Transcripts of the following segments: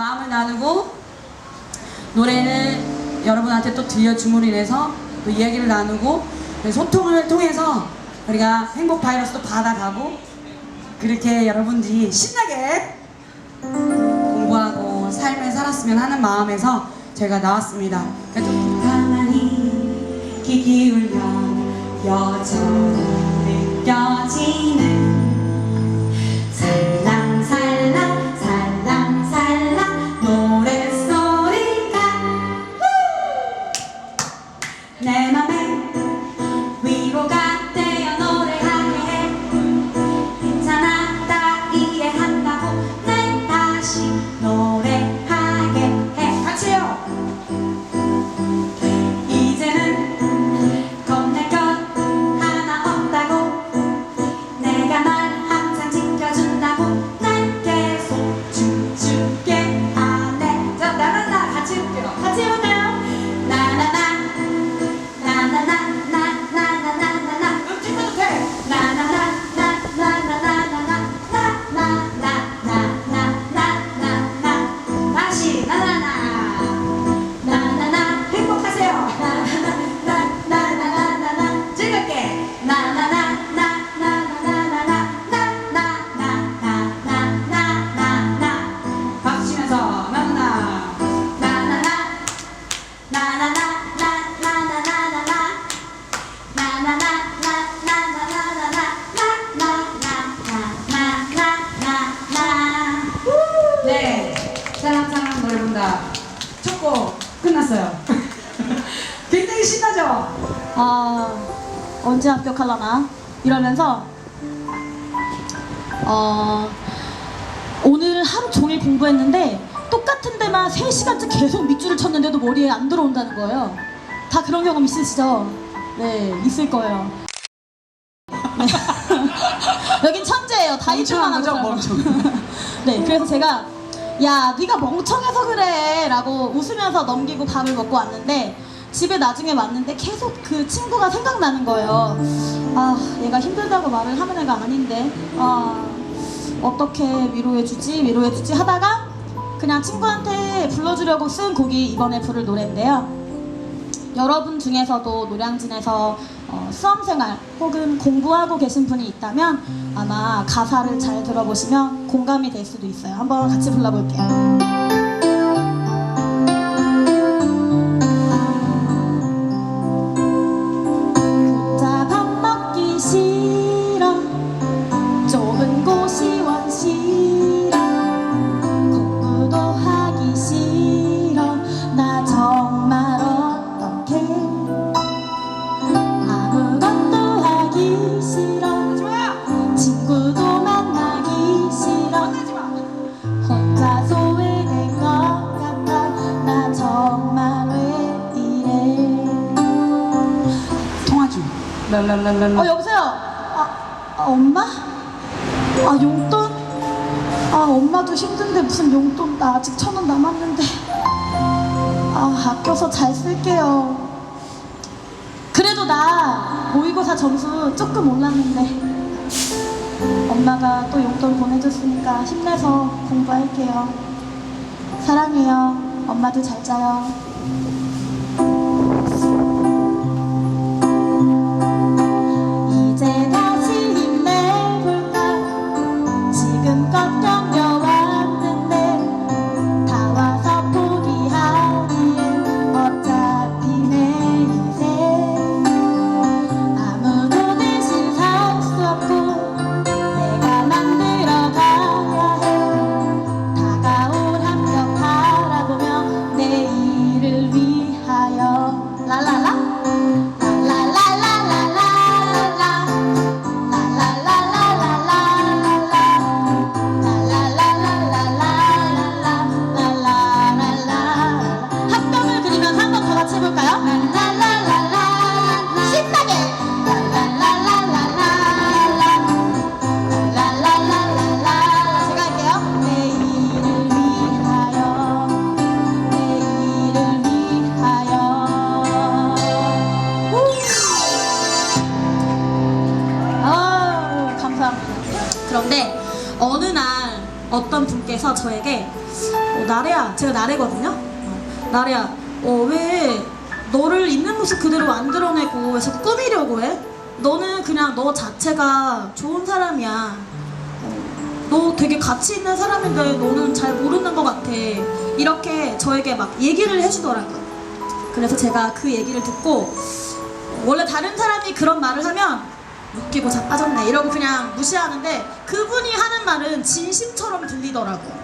마음을 나누고 노래를 여러분한테 또 들려줌으로 인해서 또 이야기를 나누고 소통을 통해서 우리가 행복 바이러스도 받아가고 그렇게 여러분들이 신나게 공부하고 삶을 살았으면 하는 마음에서 제가 나왔습니다. 그러니까 좀 가만히 귀 기울여 여전히 느껴지는 신나죠? 아 언제 합격하려나 이러면서 어 오늘 하루 종일 공부했는데 똑같은 데만 3시간째 계속 밑줄을 쳤는데도 머리에 안 들어온다는 거예요 다 그런 경험 있으시죠? 네 있을 거예요 네. 여긴 천재예요 다 멍청한 일주만 하고 살아요. 네 그래서 제가 야 네가 멍청해서 그래 라고 웃으면서 넘기고 밥을 먹고 왔는데 집에 나중에 왔는데 계속 그 친구가 생각나는 거예요 아 얘가 힘들다고 말을 하는 애가 아닌데 아 어떻게 위로해주지 위로해주지 하다가 그냥 친구한테 불러주려고 쓴 곡이 이번에 부를 노래인데요 여러분 중에서도 노량진에서 어, 수험생활 혹은 공부하고 계신 분이 있다면 아마 가사를 잘 들어보시면 공감이 될 수도 있어요. 한번 같이 불러볼게요. 어 여보세요. 아, 아, 엄마? 아 용돈? 아 엄마도 힘든데 무슨 용돈 나 아직 천 원 남았는데. 아 아껴서 잘 쓸게요. 그래도 나 모의고사 점수 조금 올랐는데 엄마가 또 용돈 보내줬으니까 힘내서 공부할게요. 사랑해요. 엄마도 잘 자요. 저에게 어, 나래야 제가 나래거든요 어, 나래야 어, 왜 너를 있는 모습 그대로 왜 자꾸 꾸미려고 해? 너는 그냥 너 자체가 좋은 사람이야 어, 너 되게 가치 있는 사람인데 너는 잘 모르는 것 같아 이렇게 저에게 막 얘기를 해주더라고요 그래서 제가 그 얘기를 듣고 원래 다른 사람이 그런 말을 하면 웃기고 자빠졌네 이러고 그냥 무시하는데 그분이 하는 말은 진심처럼 들리더라고. 내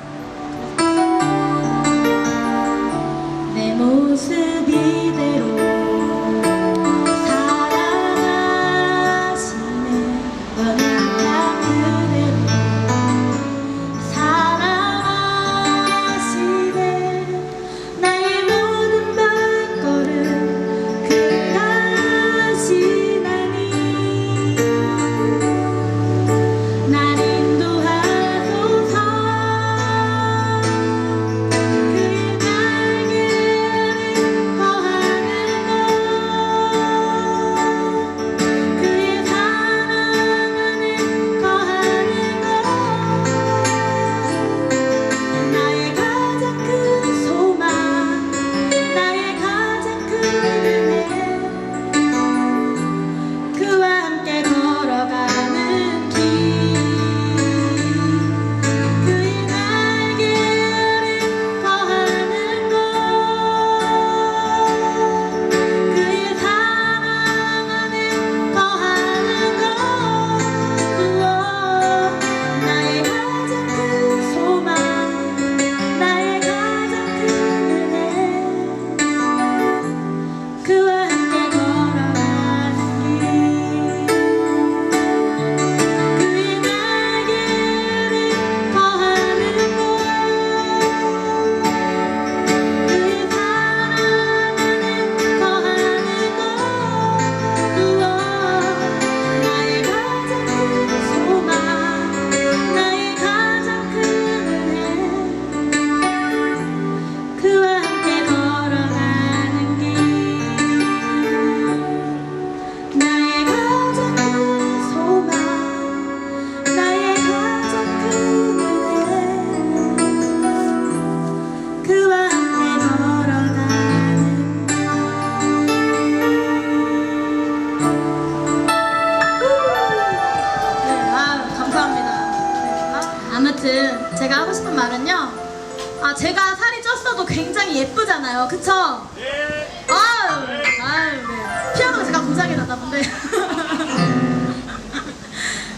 아유, 네. 피아노가 제가 고장이 났나 본데.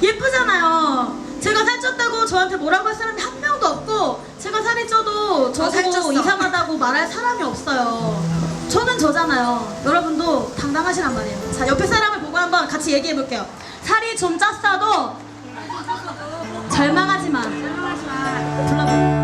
예쁘잖아요. 제가 살쪘다고 저한테 뭐라고 할 사람이 한 명도 없고, 제가 살이 쪄도 아, 살쪘어. 이상하다고 말할 사람이 없어요. 저는 저잖아요. 여러분도 당당하시란 말이에요. 자, 옆에 사람을 보고 한번 같이 얘기해 볼게요. 살이 좀 쪘어도 절망하지 마. 불러봐.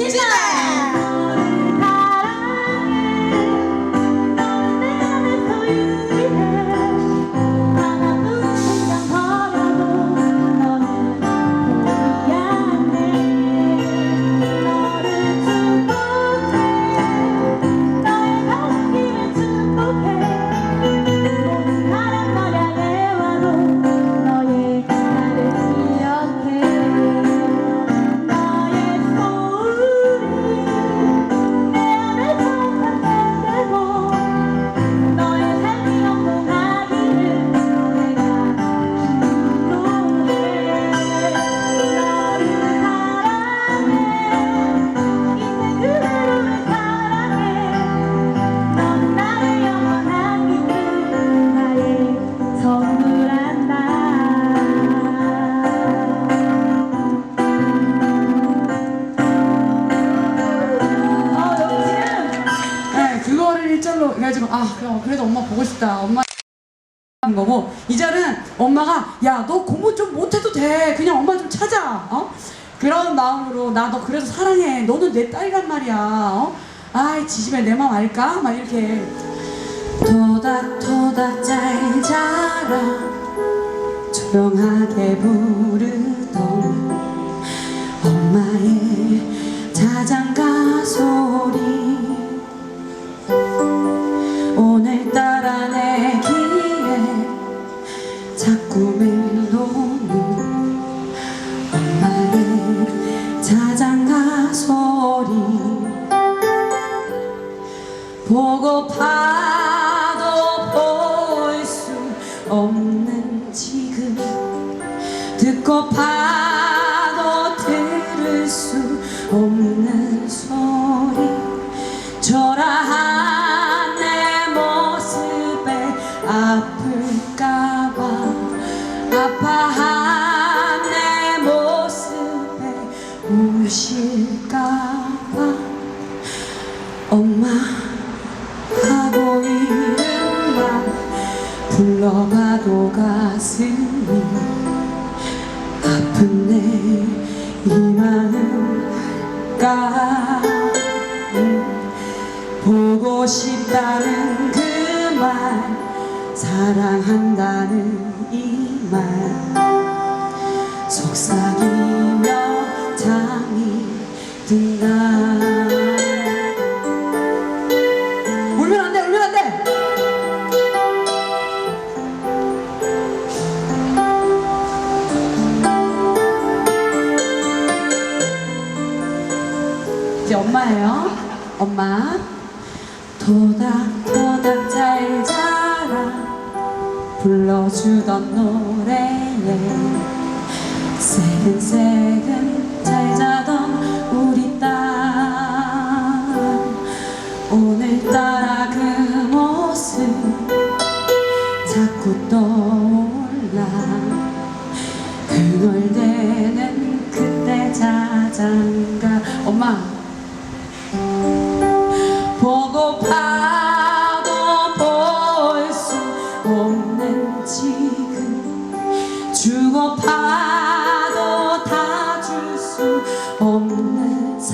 谢谢 싶다. 엄마 하는 거고 이제는 엄마가 야 너 공부 좀 못해도 돼. 그냥 엄마 좀 찾아. 어? 그런 마음으로 나 너 그래서 사랑해. 너는 내 딸이란 말이야. 어? 아이 지집에 내 마음 알까? 막 이렇게 토닥토닥 잘 자라 조용하게 부르던 엄마의 자장가 소리 없는 지금 듣고 봐 불러봐도 가슴이 아픈 내 이마는 할까? 음, 보고 싶다는 그 말 사랑한다는 이 말. 속삭이며 잠이 든다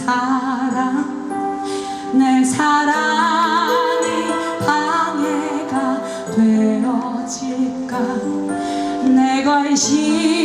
사랑 내 사랑이 방해가 되어질까? 내 관심